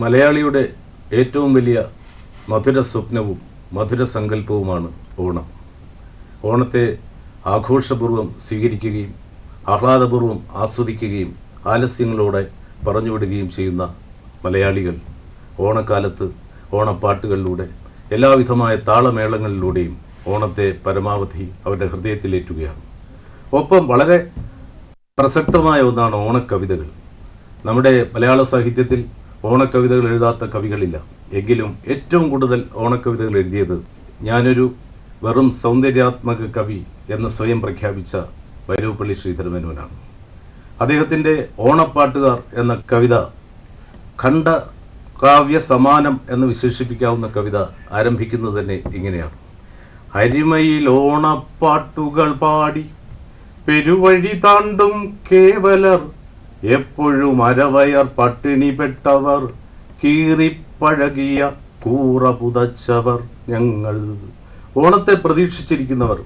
മലയാളിയുടെ ഏറ്റവും വലിയ മധുര സ്വപ്നവും മധുര സങ്കല്പവുമാണ് ഓണം. ഓണത്തെ ആഘോഷപൂർവം സ്വീകരിക്കുകയും ആഹ്ലാദപൂർവം ആസ്വദിക്കുകയും ആലസ്യങ്ങളോടെ പറഞ്ഞുവിടുകയും ചെയ്യുന്ന മലയാളികൾ ഓണക്കാലത്ത് ഓണപ്പാട്ടുകളിലൂടെ എല്ലാവിധമായ താളമേളങ്ങളിലൂടെയും ഓണത്തെ പരമാവധി അവരുടെ ഹൃദയത്തിലേറ്റുകയാണ്. ഒപ്പം വളരെ പ്രസക്തമായ ഒന്നാണ് ഓണക്കവിതകൾ. നമ്മുടെ മലയാള സാഹിത്യത്തിൽ ഓണക്കവിതകൾ എഴുതാത്ത കവികളില്ല. എങ്കിലും ഏറ്റവും കൂടുതൽ ഓണക്കവിതകൾ എഴുതിയത് ഞാനൊരു വെറും സൗന്ദര്യാത്മക കവി എന്ന് സ്വയം പ്രഖ്യാപിച്ച വൈരൂപ്പള്ളി ശ്രീധരമേനോനാണ്. അദ്ദേഹത്തിന്റെ ഓണപ്പാട്ടുകാർ എന്ന കവിത ഖണ്ഡ കാവ്യ സമാനം എന്ന് വിശേഷിപ്പിക്കാവുന്ന കവിത ആരംഭിക്കുന്നത് തന്നെ ഇങ്ങനെയാണ്. അരിമയിൽ ഓണപ്പാട്ടുകൾ പാടി പെരുവഴി താണ്ടും കേവലർ എപ്പോഴും അരവയർ പട്ടിണി പെട്ടവർ കീറിപ്പഴകിയ കൂറ പുതച്ചവർ ഞങ്ങൾ. ഓണത്തെ പ്രതീക്ഷിച്ചിരിക്കുന്നവർ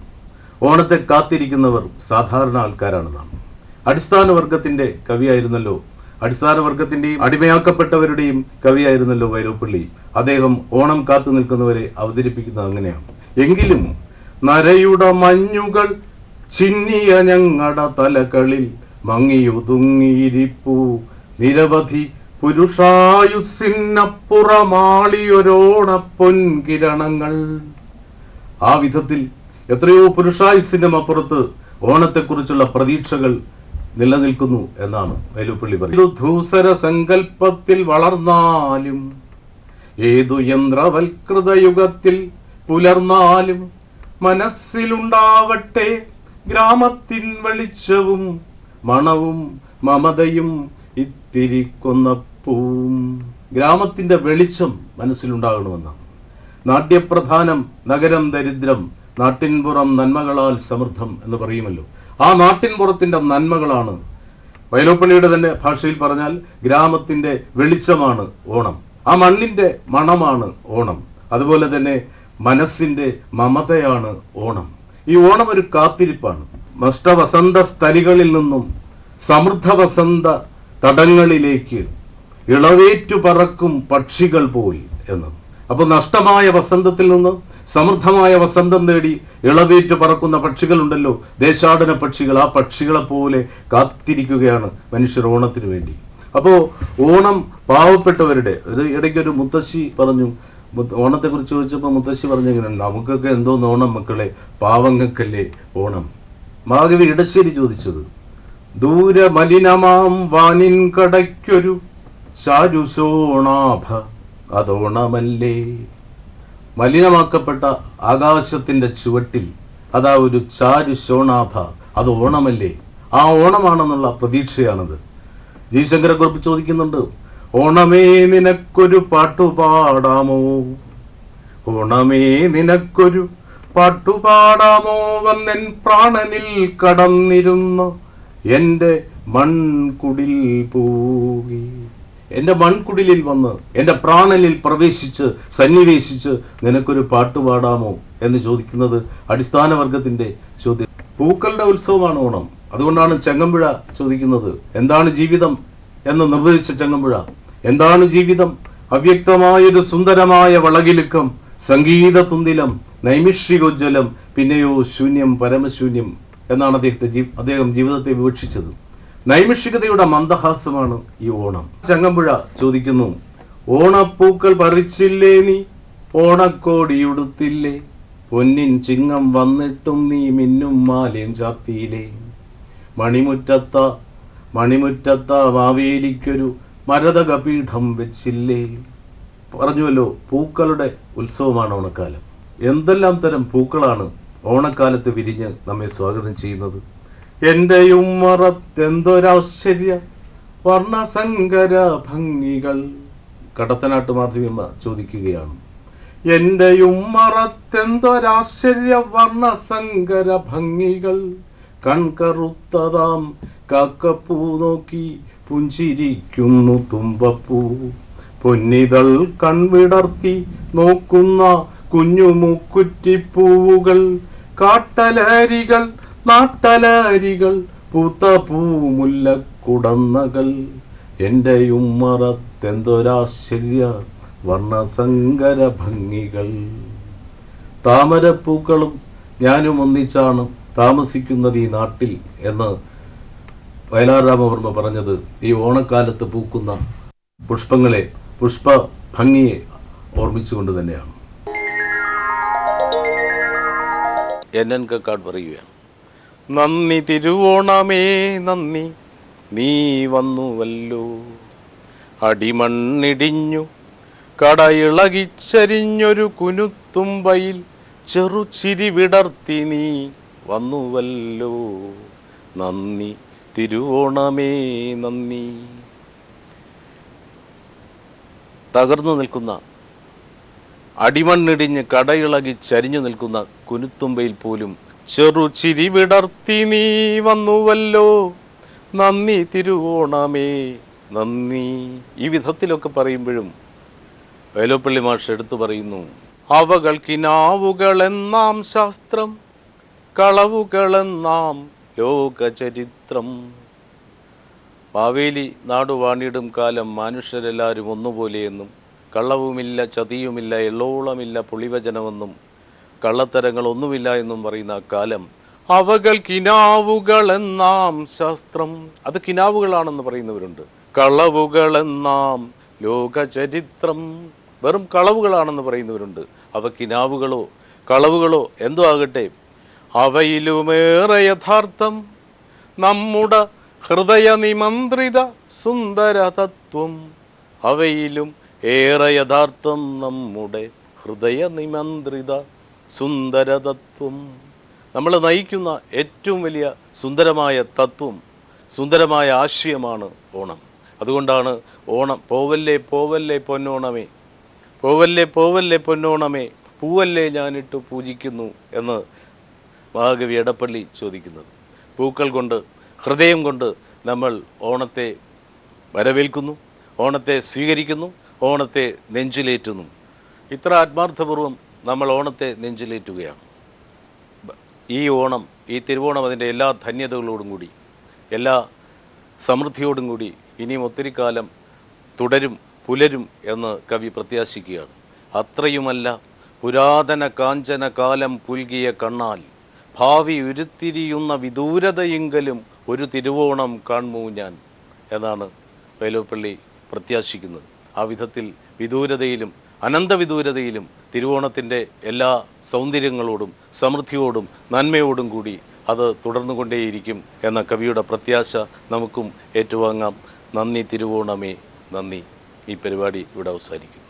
ഓണത്തെ കാത്തിരിക്കുന്നവർ സാധാരണ ആൾക്കാരാണ് നാം. അടിസ്ഥാന വർഗത്തിന്റെ കവിയായിരുന്നല്ലോ അടിസ്ഥാന വർഗത്തിന്റെയും അടിമയാക്കപ്പെട്ടവരുടെയും കവിയായിരുന്നല്ലോ വൈലോപ്പള്ളി. അദ്ദേഹം ഓണം കാത്തു നിൽക്കുന്നവരെ അവതരിപ്പിക്കുന്നത് അങ്ങനെയാണ്. എങ്കിലും നരയുടെ മഞ്ഞുകൾ ചിന്നിയ ഞങ്ങളുടെ തലകളിൽ മങ്ങിയൊതുങ്ങിയിരിപ്പു. നിരവധി പുരുഷായുസിനപ്പുറമാളിയൊരോണ പൊൻകിരണങ്ങൾ ആ വിധത്തിൽ എത്രയോ പുരുഷായുസിനും അപ്പുറത്ത് ഓണത്തെക്കുറിച്ചുള്ള പ്രതീക്ഷകൾ നിലനിൽക്കുന്നു എന്നാണ് വേലുപ്പള്ളി പറയുന്നത്. ധൂസര സങ്കല്പത്തിൽ വളർന്നാലും ഏതു യന്ത്രവൽകൃത യുഗത്തിൽ പുലർന്നാലും മനസ്സിലുണ്ടാവട്ടെ ഗ്രാമത്തിൻ വെളിച്ചവും മണവും മമതയും ഇത്തിരി കൊന്നപ്പൂവും ഗ്രാമത്തിന്റെ വെളിച്ചം മനസ്സിലുണ്ടാകണമെന്നാണ്. നാട്യപ്രധാനം നഗരം ദരിദ്രം നാട്ടിൻപുറം നന്മകളാൽ സമൃദ്ധം എന്ന് പറയുമല്ലോ. ആ നാട്ടിൻപുറത്തിന്റെ നന്മകളാണ്. വയലോപ്പള്ളിയുടെ തന്നെ ഭാഷയിൽ പറഞ്ഞാൽ ഗ്രാമത്തിന്റെ വെളിച്ചമാണ് ഓണം. ആ മണ്ണിന്റെ മണമാണ് ഓണം. അതുപോലെ തന്നെ മനസ്സിന്റെ മമതയാണ് ഓണം. ഈ ഓണം ഒരു കാത്തിരിപ്പാണ്. നഷ്ടവസന്ത സ്ഥലികളിൽ നിന്നും സമൃദ്ധ വസന്ത തടങ്ങളിലേക്ക് ഇളവേറ്റു പറക്കും പക്ഷികൾ പോയി എന്ന്. അപ്പോൾ നഷ്ടമായ വസന്തത്തിൽ നിന്ന് സമൃദ്ധമായ വസന്തം നേടി ഇളവേറ്റ് പറക്കുന്ന പക്ഷികളുണ്ടല്ലോ. ദേശാടന പക്ഷികൾ ആ പക്ഷികളെ പോലെ കാത്തിരിക്കുകയാണ് മനുഷ്യർ ഓണത്തിന് വേണ്ടി. അപ്പോൾ ഓണം പാവപ്പെട്ടവരുടെ ഒരു ഇടയ്ക്ക് ഒരു മുത്തശ്ശി പറഞ്ഞു ഓണത്തെക്കുറിച്ച് ചോദിച്ചപ്പോൾ മുത്തശ്ശി പറഞ്ഞു ഇങ്ങനെ നമുക്കൊക്കെ എന്തോന്ന് ഓണം മക്കളെ? പാവങ്ങൾക്കല്ലേ ഓണം. മഹാകവി ഇടശ്ശേരി ചോദിച്ചത് ദൂര മലിനമാം വാനിൻ കടയ്ക്കൊരു ചാരുശോണാഭ അതോണമല്ലേ? മലിനമാക്കപ്പെട്ട ആകാശത്തിന്റെ ചുവട്ടിൽ അതാ ഒരു ചാരു ശോണാഭ അത് ഓണമല്ലേ ആ ഓണമാണെന്നുള്ള പ്രതീക്ഷയാണത്. ജയശങ്കരക്കുറിപ്പ് ചോദിക്കുന്നുണ്ട് ഓണമേ നിനക്കൊരു പാട്ടു പാടാമോ ഓണമേ നിനക്കൊരു പാട്ടുപാടാമോ വന്നൻ പ്രാണനിൽ കടന്നിരുന്നു. എന്റെ മൺകുടിൽ പോകി. എന്റെ മൺകുടിലിൽ വന്ന് എന്റെ പ്രാണനിൽ പ്രവേശിച്ച് സന്നിവേശിച്ച് നിനക്കൊരു പാട്ട് പാടാമോ എന്ന് ചോദിക്കുന്നത് അടിസ്ഥാന വർഗത്തിന്റെ ചോദ്യം. പൂക്കളുടെ ഉത്സവമാണ് ഓണം. അതുകൊണ്ടാണ് ചെങ്ങമ്പുഴ ചോദിക്കുന്നത് എന്താണ് ജീവിതം? എന്ന് നിർവചിച്ച ചെങ്ങമ്പുഴ. എന്താണ് ജീവിതം? അവ്യക്തമായൊരു സുന്ദരമായ വളകിലുക്കം സംഗീത തുന്തിലം നൈമിഷികോജ്വലം പിന്നെയോ ശൂന്യം പരമശൂന്യം എന്നാണ് അദ്ദേഹത്തെ ജീ- അദ്ദേഹം ജീവിതത്തെ വിവക്ഷിച്ചത്. നൈമിഷികതയുടെ മന്ദഹാസമാണ് ഈ ഓണം. ചങ്ങമ്പുഴ ചോദിക്കുന്നു ഓണപ്പൂക്കൾ പറിച്ചില്ലേ നീ? ഓണക്കോടിയുടുത്തില്ലേ പൊന്നിൻ ചിങ്ങം വന്നിട്ടും നീ മിന്നും മാലയും ചാപ്പിയിലേ മണിമുറ്റത്ത മണിമുറ്റത്ത മാവേലിക്കൊരു മരതകപീഠം വെച്ചില്ലേ? പറഞ്ഞുവല്ലോ പൂക്കളുടെ ഉത്സവമാണ് ഓണക്കാലം. എന്തെല്ലാം തരം പൂക്കളാണ് ഓണക്കാലത്ത് വിരിഞ്ഞ് നമ്മെ സ്വാഗതം ചെയ്യുന്നത്? എന്റെ ഉമ്മറത്തെന്തൊരാശ്ചര്യ വർണസങ്കര ഭംഗികൾ? കടത്തനാട്ട് മാധവിയമ്മ ചോദിക്കുകയാണ്. എന്റെ ഉമ്മറത്തെന്തൊരാശ്ചര്യ വർണസങ്കര ഭംഗികൾ? കൺകറുത്തതാം കാക്കപ്പൂ നോക്കി പുഞ്ചിരിക്കുന്നു തുമ്പപ്പൂ. പൊന്നിതൾ കൺവിടർത്തി നോക്കുന്ന കുഞ്ഞു മുക്കുറ്റിപ്പൂവുകൾ കാട്ടലാരികൾ നാട്ടലാരികൾ പൂത്ത പൂമുല്ല കുടന്നകൾ എന്റെ ഉമ്മറത്തെന്തൊരാശ്ചര്യ വർണസങ്കര ഭംഗികൾ താമരപ്പൂക്കളും ഞാനും ഒന്നിച്ചാണ് താമസിക്കുന്നത് ഈ നാട്ടിൽ എന്ന് വയലാർ രാമവർമ്മ പറഞ്ഞത്. ഈ ഓണക്കാലത്ത് പൂക്കുന്ന പുഷ്പങ്ങളെ പുഷ്പ ഭംഗിയെ ഓർമ്മിച്ചുകൊണ്ട് തന്നെയാണ്. എൻ എൻ കക്കാട് പറയുകയാണ്. നന്ദി തിരുവോണമേ നന്ദി. നീ വന്നുവല്ലോ. അടിമണ്ണിടിഞ്ഞു കടയിളകിച്ചരിഞ്ഞൊരു കുനുത്തുമ്പയിൽ ചെറുചിരി വിടർത്തി നീ വന്നുവല്ലോ. നന്ദി തിരുവോണമേ നന്ദി. തകർന്നു നിൽക്കുന്ന അടിമണ്ണിടിഞ്ഞ് കടയിളകി ചരിഞ്ഞു നിൽക്കുന്ന കുനുത്തുമ്പയിൽ പോലും ചെറു ചിരി വിടർത്തി നീ വന്നുവല്ലോ. നന്ദി തിരുവോണമേ. നന്ദി. ഈ വിധത്തിലൊക്കെ പറയുമ്പോഴും വേലോപ്പള്ളി മാഷ് എടുത്തു പറയുന്നു അവകൾ അവകൾക്കിനാവുകളെന്നാം ശാസ്ത്രം കളവുകളെന്നാം ലോകചരിത്രം. പാവേലി നാടുവാണിടും കാലം മനുഷ്യരെല്ലാവരും ഒന്നുപോലെയെന്നും കള്ളവുമില്ല ചതിയുമില്ല എള്ളോളമില്ല പുളിവചനമെന്നും കള്ളത്തരങ്ങൾ ഒന്നുമില്ല എന്നും പറയുന്ന കാലം. അവകൾ കിനാവുകളെന്നാം ശാസ്ത്രം. അത് കിനാവുകളാണെന്ന് പറയുന്നവരുണ്ട്. കളവുകളെന്നാം ലോകചരിത്രം. വെറും കളവുകളാണെന്ന് പറയുന്നവരുണ്ട്. അവ കിനാവുകളോ കളവുകളോ എന്തോ ആകട്ടെ. അവയിലുമേറെ യഥാർത്ഥം. നമ്മുടെ ഹൃദയ നിമന്ത്രിത സുന്ദര തത്വം അവയിലും ഏറെ യഥാർത്ഥം നമ്മുടെ ഹൃദയ നിമന്ത്രിത സുന്ദര തത്വം നമ്മൾ നയിക്കുന്ന ഏറ്റവും വലിയ സുന്ദരമായ തത്വം സുന്ദരമായ ആശയമാണ് ഓണം. അതുകൊണ്ടാണ് ഓണം പോവല്ലേ പോവല്ലേ പൊന്നോണമേ പോവല്ലേ പോവല്ലേ പൊന്നോണമേ പൂവല്ലേ ഞാനിട്ട് പൂജിക്കുന്നു എന്ന് മഹാകവി എടപ്പള്ളി ചോദിക്കുന്നത്. പൂക്കൾ കൊണ്ട് ഹൃദയം കൊണ്ട് നമ്മൾ ഓണത്തെ വരവേൽക്കുന്നു ഓണത്തെ സ്വീകരിക്കുന്നു ഓണത്തെ നെഞ്ചിലേറ്റുന്നു. ഇത്ര ആത്മാർത്ഥപൂർവം നമ്മൾ ഓണത്തെ നെഞ്ചിലേറ്റുകയാണ്. ഈ ഓണം ഈ തിരുവോണം അതിന്റെ എല്ലാ ധന്യതകളോടും കൂടി എല്ലാ സമൃദ്ധിയോടും കൂടി ഇനിയും ഒത്തിരി കാലം തുടരും പുലരും എന്ന് കവി പ്രത്യാശിക്കുകയാണ്. അത്രയുമല്ല പുരാതന കാഞ്ചന കാലം പുൽകിയ കണ്ണാൽ ഭാവി ഉരുത്തിരിയുന്ന വിദൂരതയെങ്കിലും ഒരു തിരുവോണം കാൺമൂ ഞാൻ എന്നാണ് വേലോപ്പള്ളി പ്രത്യാശിക്കുന്നത്. ആ വിധത്തിൽ വിദൂരതയിലും അനന്തവിദൂരതയിലും തിരുവോണത്തിന്റെ എല്ലാ സൗന്ദര്യങ്ങളോടും സമൃദ്ധിയോടും നന്മയോടും കൂടി അത് തുടർന്നുകൊണ്ടേയിരിക്കും എന്ന കവിയുടെ പ്രത്യാശ നമുക്കും ഏറ്റുവാങ്ങാം. നന്ദി തിരുവോണമേ. നന്ദി. ഈ പരിപാടി ഇവിടെ അവസാനിക്കും